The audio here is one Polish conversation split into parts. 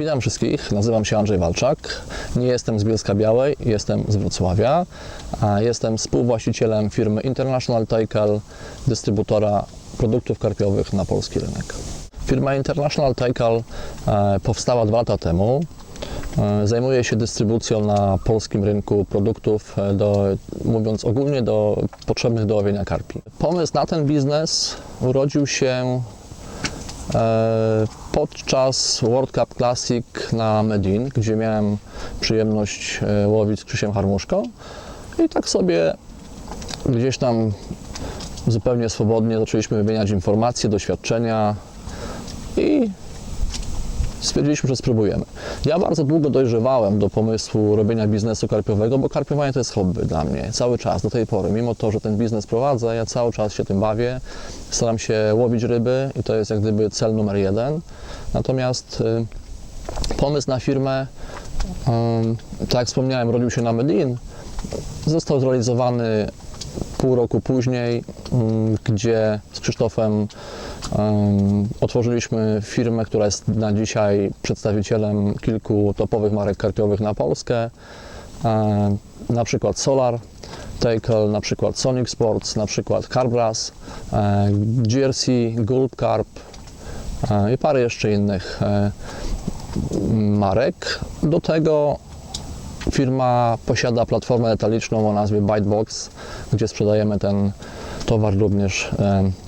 Witam wszystkich, nazywam się Andrzej Walczak. Nie jestem z Bielska Białej, jestem z Wrocławia. Jestem współwłaścicielem firmy International Tackle, dystrybutora produktów karpiowych na polski rynek. Firma International Tackle powstała dwa lata temu. E, Zajmuje się dystrybucją na polskim rynku produktów, e, do, mówiąc ogólnie, do potrzebnych do łowienia karpi. Pomysł na ten biznes urodził się e, podczas World Cup Classic na Medin, gdzie miałem przyjemność e, łowić z Krzysiem Harmuszką. I tak sobie gdzieś tam zupełnie swobodnie zaczęliśmy wymieniać informacje, doświadczenia i stwierdziliśmy, że spróbujemy. Ja bardzo długo dojrzewałem do pomysłu robienia biznesu karpiowego, bo karpiowanie to jest hobby dla mnie, cały czas, do tej pory. Mimo to, że ten biznes prowadzę, ja cały czas się tym bawię, staram się łowić ryby i to jest jak gdyby cel numer jeden. Natomiast y, pomysł na firmę, y, tak jak wspomniałem, rodził się na Medin, został zrealizowany pół roku później, mm, gdzie z Krzysztofem em, otworzyliśmy firmę, która jest na dzisiaj przedstawicielem kilku topowych marek karpiowych na Polskę, na przykład Solar, Tackle, na przykład Sonic Sports, na przykład Carbras, GRC, Gulp Carp i parę jeszcze innych marek. Do tego Firma posiada platformę detaliczną o nazwie Bytebox, gdzie sprzedajemy ten towar również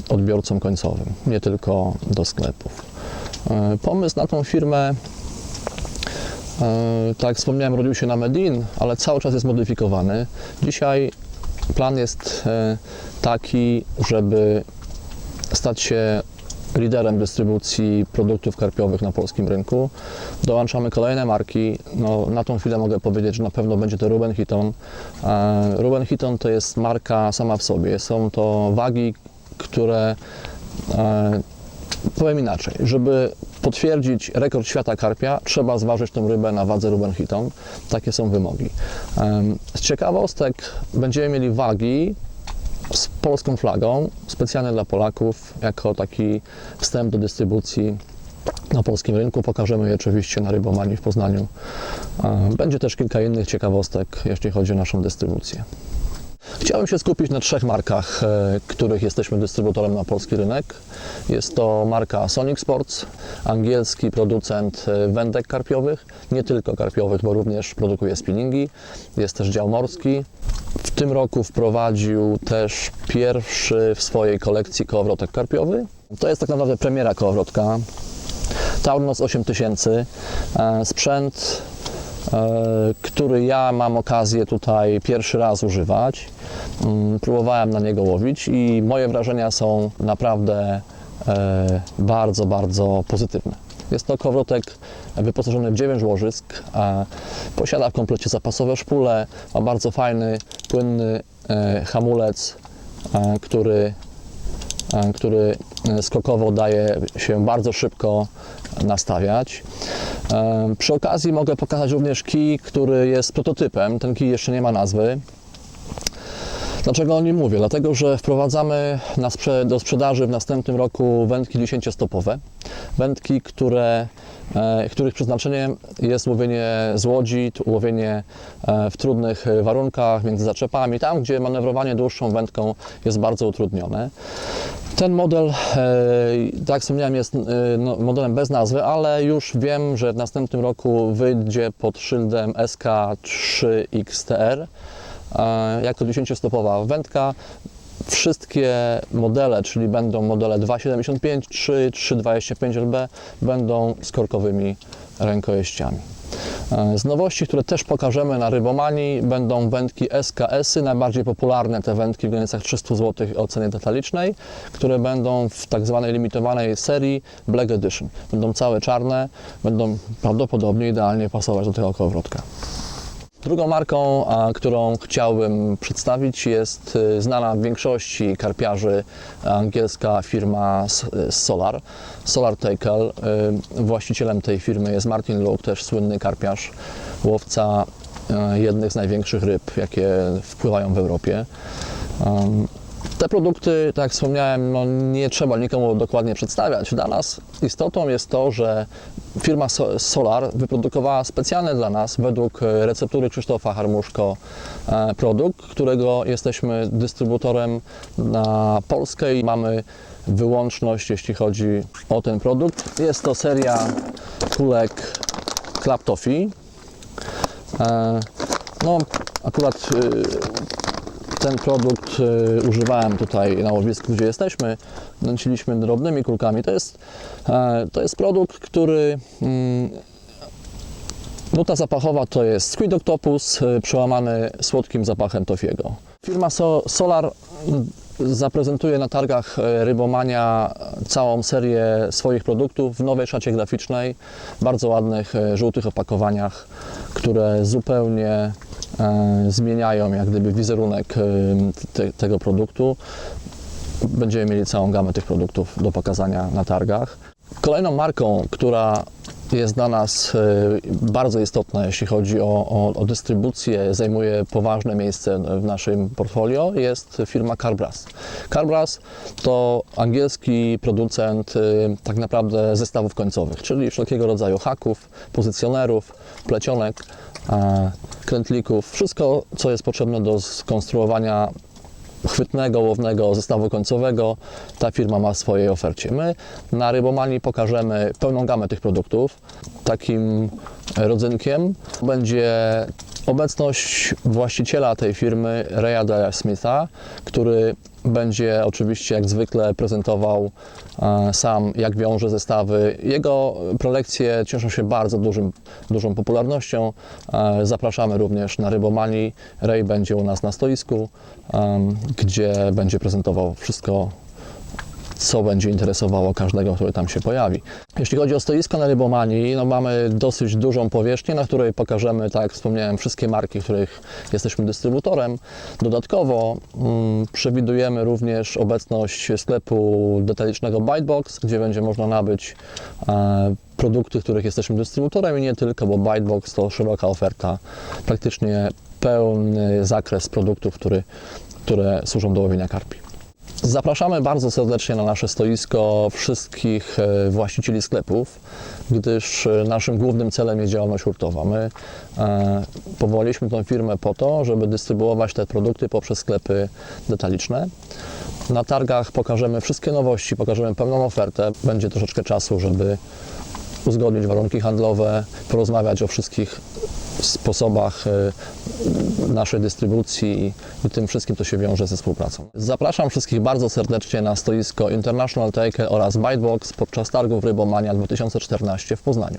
odbiorcom końcowym, nie tylko do sklepów. E, Pomysł na tą firmę, e, tak jak wspomniałem, rodził się na Medin, ale cały czas jest modyfikowany. Dzisiaj plan jest e, taki, żeby stać się liderem dystrybucji produktów karpiowych na polskim rynku. Dołączamy kolejne marki. No, na tą chwilę mogę powiedzieć, że na pewno będzie to Ruben Hiton. E, Ruben Hiton to jest marka sama w sobie. Są to wagi, które e, powiem inaczej, żeby potwierdzić rekord świata karpia, trzeba zważyć tą rybę na wadze Ruben Hiton. Takie są wymogi. Em, Z ciekawostek będziemy mieli wagi z polską flagą, specjalnie dla Polaków, jako taki wstęp do dystrybucji na polskim rynku. Pokażemy je oczywiście na Rybomanii w Poznaniu. Będzie też kilka innych ciekawostek, jeśli chodzi o naszą dystrybucję. Chciałem się skupić na trzech markach, e, których jesteśmy dystrybutorem na polski rynek. Jest to marka Sonic Sports, angielski producent e, wędek karpiowych, nie tylko karpiowych, bo również produkuje spinningi. Jest też dział morski. W tym roku wprowadził też pierwszy w swojej kolekcji kołowrotek karpiowy. To jest tak naprawdę premiera kołowrotka. Taurnos 8000, e, sprzęt który ja mam okazję tutaj pierwszy raz używać. Mm, Próbowałem na niego łowić i moje wrażenia są naprawdę e, bardzo, bardzo pozytywne. Jest to kołowrotek wyposażony w 9 łożysk, posiada w komplecie zapasowe szpule, ma bardzo fajny, płynny e, hamulec, e, który który skokowo daje się bardzo szybko nastawiać. Przy okazji mogę pokazać również kij, który jest prototypem. Ten kij jeszcze nie ma nazwy. Dlaczego o nim mówię? Dlatego, że wprowadzamy sprze- do sprzedaży w następnym roku wędki 10-stopowe. Wędki, które, e, których przeznaczeniem jest łowienie z łodzi, łowienie e, w trudnych warunkach, między zaczepami, tam gdzie manewrowanie dłuższą wędką jest bardzo utrudnione. Ten model, e, tak jak wspomniałem, jest e, no, modelem bez nazwy, ale już wiem, że w następnym roku wyjdzie pod szyldem SK3XTR e, jako 10-stopowa wędka. Wszystkie modele, czyli będą modele 2,75, 3, 3,25 LB, będą z korkowymi rękojeściami. E, Z nowości, które też pokażemy na Rybomanii, będą wędki SKS-y, najbardziej popularne te wędki w granicach 300 zł o cenie detalicznej, które będą w tak zwanej limitowanej serii Black Edition. Będą całe czarne, będą prawdopodobnie idealnie pasować do tego kołowrotka. Drugą marką, którą chciałbym przedstawić, jest y, znana w większości karpiarzy angielska firma Solar. Solar Tackle. Y, Właścicielem tej firmy jest Martin Luke, też słynny karpiarz, łowca y, jednych z największych ryb, jakie wpływają w Europie. Ym, Te produkty, tak jak wspomniałem, no nie trzeba nikomu dokładnie przedstawiać. Dla nas istotą jest to, że firma So- Solar wyprodukowała specjalny dla nas, według e, receptury Krzysztofa Harmuszko, e, produkt, którego jesteśmy dystrybutorem na Polskę i mamy wyłączność, jeśli chodzi o ten produkt. Jest to seria kulek Toffee. E, No, akurat ten produkt y, używałem tutaj na łowisku, gdzie jesteśmy. Nęciliśmy drobnymi kulkami. To jest, e, to jest produkt, który mm, Nuta zapachowa to jest Squid Octopus y, przełamany słodkim zapachem tofiego. Firma so Solar mm, zaprezentuje na targach e, Rybomania całą serię swoich produktów w nowej szacie graficznej, bardzo ładnych e, żółtych opakowaniach, które zupełnie e, zmieniają jak gdyby wizerunek e, te, tego produktu. Będziemy mieli całą gamę tych produktów do pokazania na targach. Kolejną marką, która jest dla nas e, bardzo istotna, jeśli chodzi o, o, o dystrybucję, zajmuje poważne miejsce w naszym portfolio, jest firma Carbras. Carbras to angielski producent e, tak naprawdę zestawów końcowych, czyli wszelkiego rodzaju haków, pozycjonerów, plecionek, e, krętlików, wszystko, co jest potrzebne do skonstruowania chwytnego, łownego zestawu końcowego ta firma ma w swojej ofercie. My na Rybomanii pokażemy pełną gamę tych produktów. Takim rodzynkiem będzie obecność właściciela tej firmy, Raya Dale Smitha, który będzie oczywiście jak zwykle prezentował e, sam, jak wiąże zestawy. Jego prelekcje cieszą się bardzo dużym, dużą popularnością. E, Zapraszamy również na Rybomanii. Ray będzie u nas na stoisku, em, gdzie będzie prezentował wszystko, co będzie interesowało każdego, który tam się pojawi. Jeśli chodzi o stoisko na Rybomanii, no mamy dosyć dużą powierzchnię, na której pokażemy, tak jak wspomniałem, wszystkie marki, których jesteśmy dystrybutorem. Dodatkowo mm, przewidujemy również obecność sklepu detalicznego Bytebox, gdzie będzie można nabyć e, produkty, których jesteśmy dystrybutorem i nie tylko, bo Bytebox to szeroka oferta, praktycznie pełny zakres produktów, który, które służą do łowienia karpi. Zapraszamy bardzo serdecznie na nasze stoisko wszystkich e, właścicieli sklepów, gdyż e, naszym głównym celem jest działalność hurtowa. My e, powołaliśmy tę firmę po to, żeby dystrybuować te produkty poprzez sklepy detaliczne. Na targach pokażemy wszystkie nowości, pokażemy pełną ofertę. Będzie troszeczkę czasu, żeby uzgodnić warunki handlowe, porozmawiać o wszystkich sposobach e, naszej dystrybucji i tym wszystkim, co się wiąże ze współpracą. Zapraszam wszystkich bardzo serdecznie na stoisko International Taker oraz Bitebox podczas targów Rybomania 2014 w Poznaniu.